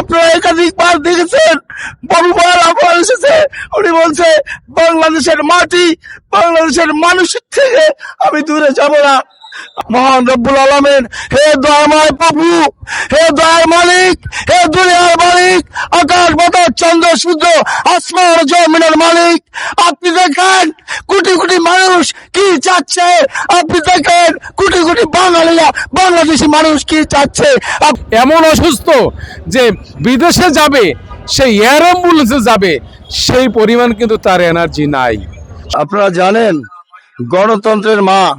আপনারা একাধিকবার দেখেছেন? বহুবার আবার এসেছে। উনি বলছে, বাংলাদেশের মাটি, বাংলাদেশের মানুষের থেকে আমি দূরে যাব না। মহান রব্বুল আলমেন, হে দয়াময় প্রভু, হে দয়ার মালিক, হে বাতাস চন্দ্র সূর্য আসমান জমিনের মালিক। আপনি দেখেন কোটি কোটি মানুষ কি চাচ্ছে? আপনি দেখেন কোটি কোটি বাঙালিরা বাংলাদেশি মানুষ কি চাচ্ছে? আপ- এমন অসুস্থ যে বিদেশে যাবে সেই এয়ার অ্যাম্বুলেন্সে যাবে সেই পরিমাণ কিন্তু তার এনার্জি নাই। আপনারা জানেন গণতন্ত্রের মা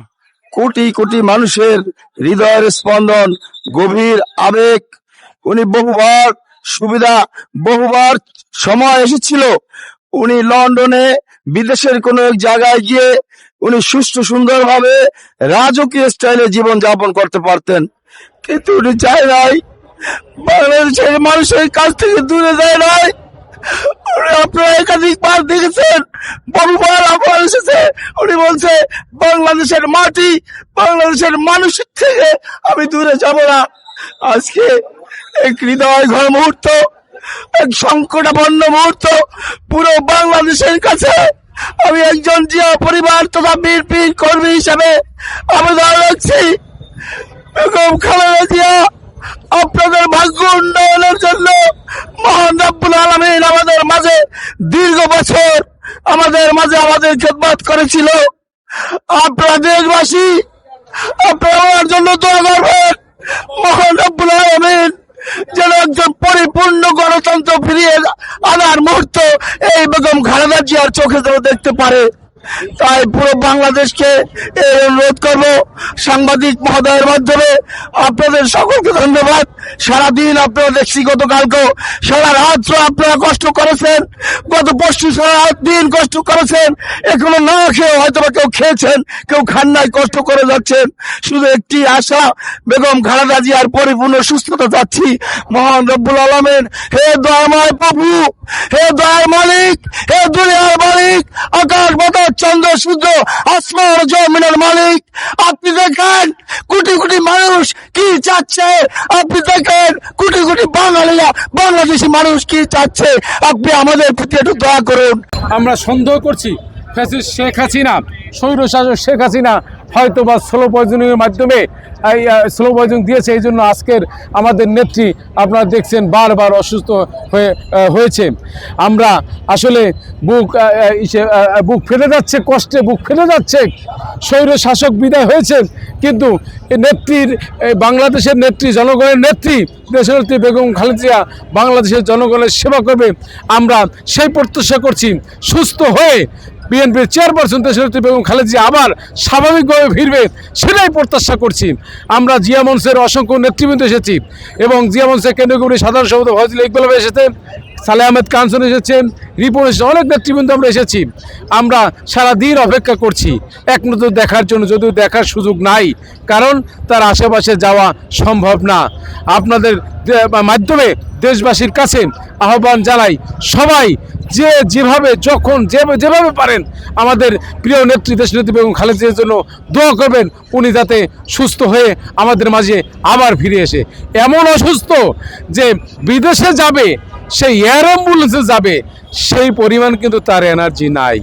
কোটি কোটি মানুষের হৃদয়ের স্পন্দন গভীর আবেগ। উনি বহুবার সুবিধা বহুবার সময় এসেছিল। উনি লন্ডনে বিদেশের কোন এক জায়গায় গিয়ে উনি সুষ্ঠু সুন্দরভাবে রাজকীয় স্টাইলে জীবন যাপন করতে পারতেন। কিন্তু উনি চায় নাই। বাংলাদেশের মানুষের কাছ থেকে দূরে যায় নাই। আপনারা একাধিকবার দেখেছেন, বহুবার আবার এসেছে। উনি বলছে, বাংলাদেশের মাটি, বাংলাদেশের মানুষের থেকে আমি দূরে যাব না। আজকে এক হৃদয় ঘর মুহূর্ত সংকটাপন্ন মুহূর্ত পুরো বাংলাদেশের কাছে। আমি একজন জিয়া পরিবার তথা বিএনপির কর্মী হিসাবে আবেদন রাখছি, বেগম খালেদা জিয়া আপনাদের ভাগ্য উন্নয়নের জন্য মহান রব্বুল আলমিন আমাদের মাঝে দীর্ঘ বছর আমাদের মাঝে আমাদের খেদমত করেছিল। আপনারা দেশবাসী, আপনারা আমার জন্য দোয়া করবেন মহান রব্বুল আলমিন যেন একজন পরিপূর্ণ গণতন্ত্র ফিরিয়ে আনার মুহূর্ত এই বেগম খালেদা জিয়ার চোখে যেন দেখতে পারে। তাই পুরো বাংলাদেশকে অনুরোধ করব সাংবাদিক মহোদয়ের মাধ্যমে আপনাদের সকলকে ধন্যবাদ। সারাদিন আপনারা দেখছি গতকালকেও সারা রাত আপনারা কষ্ট করেছেন, গত পরশু সারা রাত দিন কষ্ট করেছেন, এখনও না খেয়ে হয়তো কেউ খেয়েছেন, কেউ খান্নায় কষ্ট করে যাচ্ছেন। শুধু একটি আশা, বেগম খালেদা জিয়ার পরিপূর্ণ সুস্থতা চাচ্ছি। মহান রব্বুল আলমেন, হে দয়াময় প্রভু, হে দয়ার মালিক, হে দুনিয়ার মালিক চন্দ্র সূর্য আসমান জমিনের মালিক। আপনি দেখেন কোটি কোটি মানুষ কি চাচ্ছে? আপনি দেখেন কোটি কোটি বাঙালিরা, বাংলাদেশি মানুষ কি চাচ্ছে? আপনি আমাদের প্রতি একটু দয়া করুন। আমরা সন্দেহ করছি ফ্যাসিস্ট শেখ হাসিনা স্বৈরশাসক শেখ হাসিনা হয়তো বা স্লো পয়জনিংয়ের মাধ্যমে, এই স্লো পয়জন দিয়েছে, এই জন্য আজকের আমাদের নেত্রী আপনারা দেখছেন বারবার অসুস্থ হয়ে হয়েছে। আমরা আসলে বুক বুক ফেটে যাচ্ছে, কষ্টে বুক ফেটে যাচ্ছে স্বৈর শাসক বিদায় হয়েছে, কিন্তু নেত্রীর বাংলাদেশের নেত্রী, জনগণের নেত্রী, দেশনেত্রী বেগম খালেদিয়া বাংলাদেশের জনগণের সেবা করবে। আমরা সেই প্রত্যাশা করছি, সুস্থ হয়ে বিএনপির চেয়ারপারসন দেশনেত্রী বেগম খালেদি আবার স্বাভাবিকভাবে ফিরবে সেটাই প্রত্যাশা করছি। আমরা জিয়া মঞ্চের অসংখ্য নেতৃবৃন্দ এসেছি এবং জিয়া মঞ্চের কেন্দ্রীয় কমিটির সাধারণ সভাপতি ফজল ইকবাল ভাই এসেছে সালে আহমেদ কাঞ্চন এসেছেন, রিপন এসেছে অনেক নেতৃবৃন্দ আমরা এসেছি। আমরা সারা দিন অপেক্ষা করছি, এক নজর দেখার জন্য, যদিও দেখার সুযোগ নাই, কারণ তার আশেপাশে যাওয়া সম্ভব না। আপনাদের মাধ্যমে দেশবাসীর কাছে আহ্বান জানাই, সবাই যে যেভাবে, যখন যে যেভাবে পারেন, আমাদের প্রিয় নেত্রী দেশনেত্রী বেগম খালেদিয়ার জন্য দোয়া করবেন, উনি যাতে সুস্থ হয়ে আমাদের মাঝে আবার ফিরে এসে। এমন অসুস্থ যে বিদেশে যাবে সেই এয়ার অ্যাম্বুলেন্সে যাবে সেই পরিমাণ কিন্তু তার এনার্জি নাই।